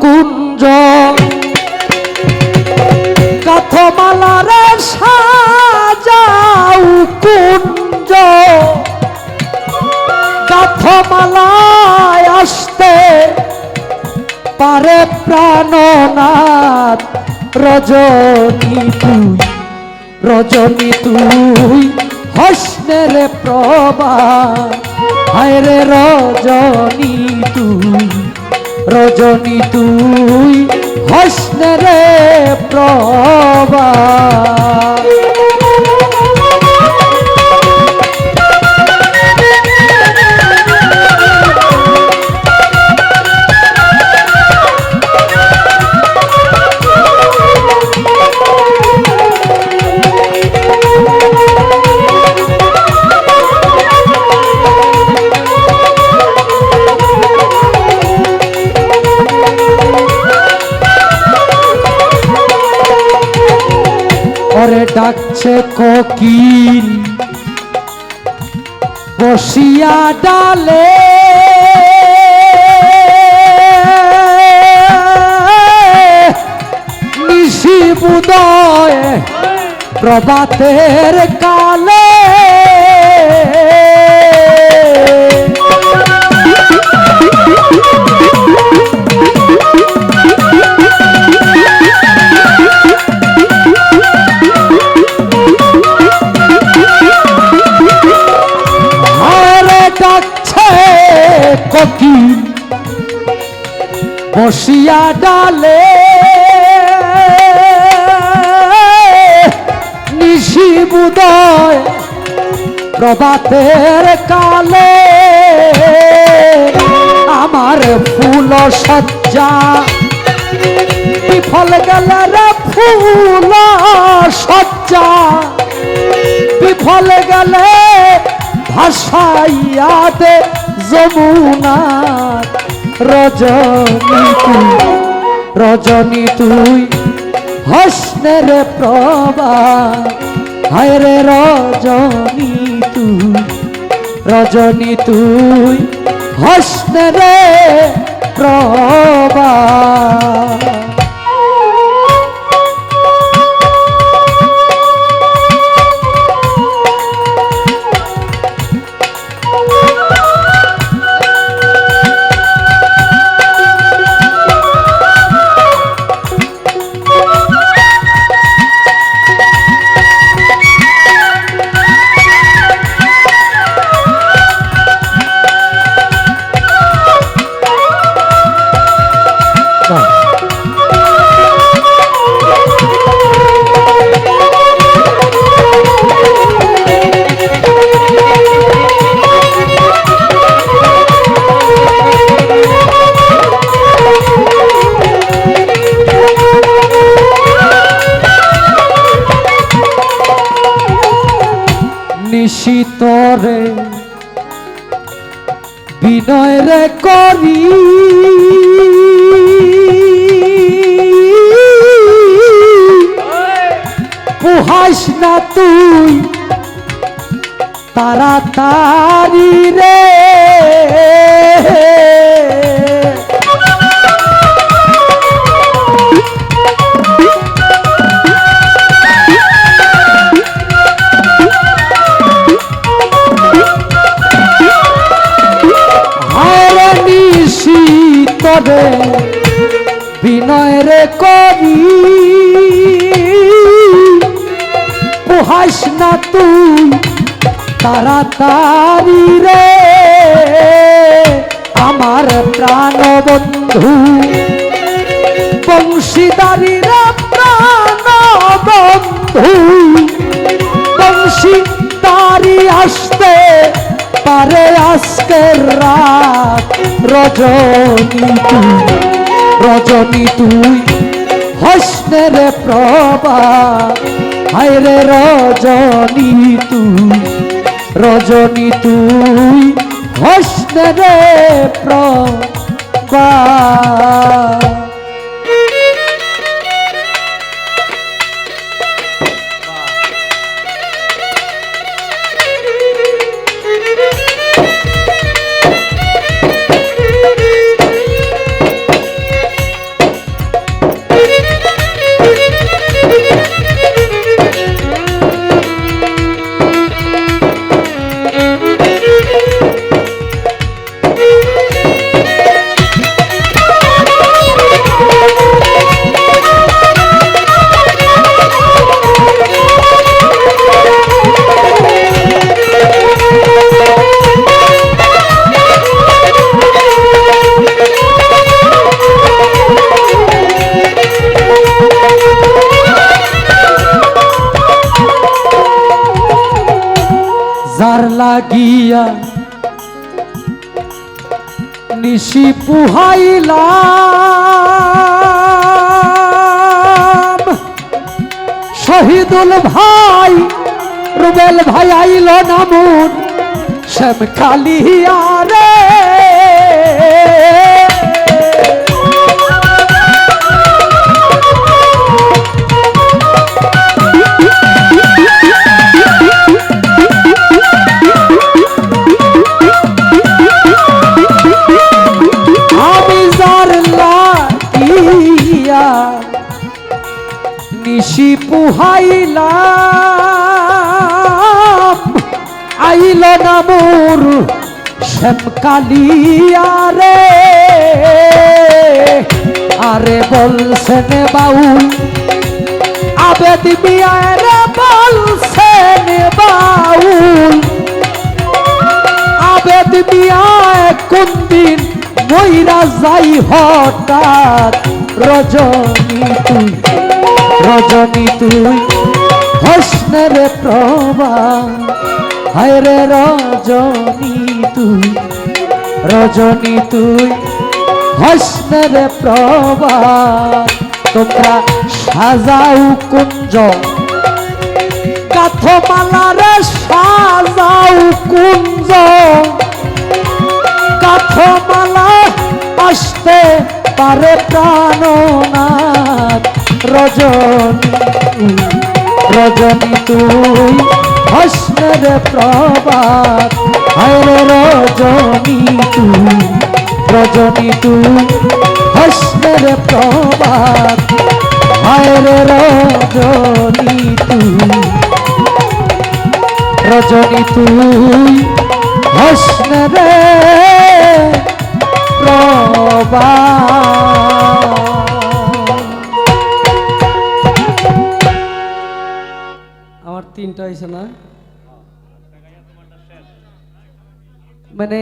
কুঞ্জ কাথমালারে সাজাও কুঞ্জ কাথমালায় আসতে পারে প্রাণনাথ। রজনী তুই রজনী তুই, হসনের প্রভা। হায় রে রজনী তুই। রজনী তুই হসনের প্রভা। ওরে ডাকছে কোকিল। বসিয়া ডালে। নিশি বুদয় প্রভাতের কালে। বসিয়া ডালে নিশি বুদয় প্রভাতের কালে আমার ফুল সজ্জা। বিফল গেল রে ফুল সজ্জা। বিফল গেলে ভাসাইয়া দে যমুনা রজনী তুই রজনী তুই হসনের প্রবা হায় রে রজনী তুই রজনী তুই হসনের বিনয় রে করি। পুহাস না তুই তাড়াতাড়ি রে। শীতরে বিনয় রে করি। পুহাস না তুই তাড়াতাড়ি রে, আমার প্রাণ বন্ধু। বংশীদারি রে, প্রাণ বন্ধু। বংশী তারি আসতে পারে আজকের রাত, রজনী তুই রজনী তুই, হস্তের প্রভা হায় রে রজনী তুই রজনী তুই, হস্তের প্রভা লাগিয়া নিশি পুহাইলাম। শহীদুল ভাই রুবেল ভাই আইল নামুন শ্যাম কালিয়া রে পুহাইলাম আইল না মোর শ্যামকালিয়া রে। আরে বলছেন বাউল আবেদ মিয়া রে বলছেন বাউল আবেদ মিয়ায় কোন দিন মইরা যাই হঠাৎ রজনী তুই রজনী তুই হসনের প্রভা হায় রে রজনী তুই রজনী তুই হসনের প্রভা তোমরা সাজাও কুঞ্জ। কাঠমালারে সাজাও কুঞ্জ। কাঠমালা আসতে পারে প্রাণনাথ। রজনী রজনী তুই হসনের প্রভাত। হায়রে রজনী তুই রজনী তুই হসনের প্রভাত। হায়রে রজনী তুই রজনী তুই হসনরে প্রভা হয়েছে না? মানে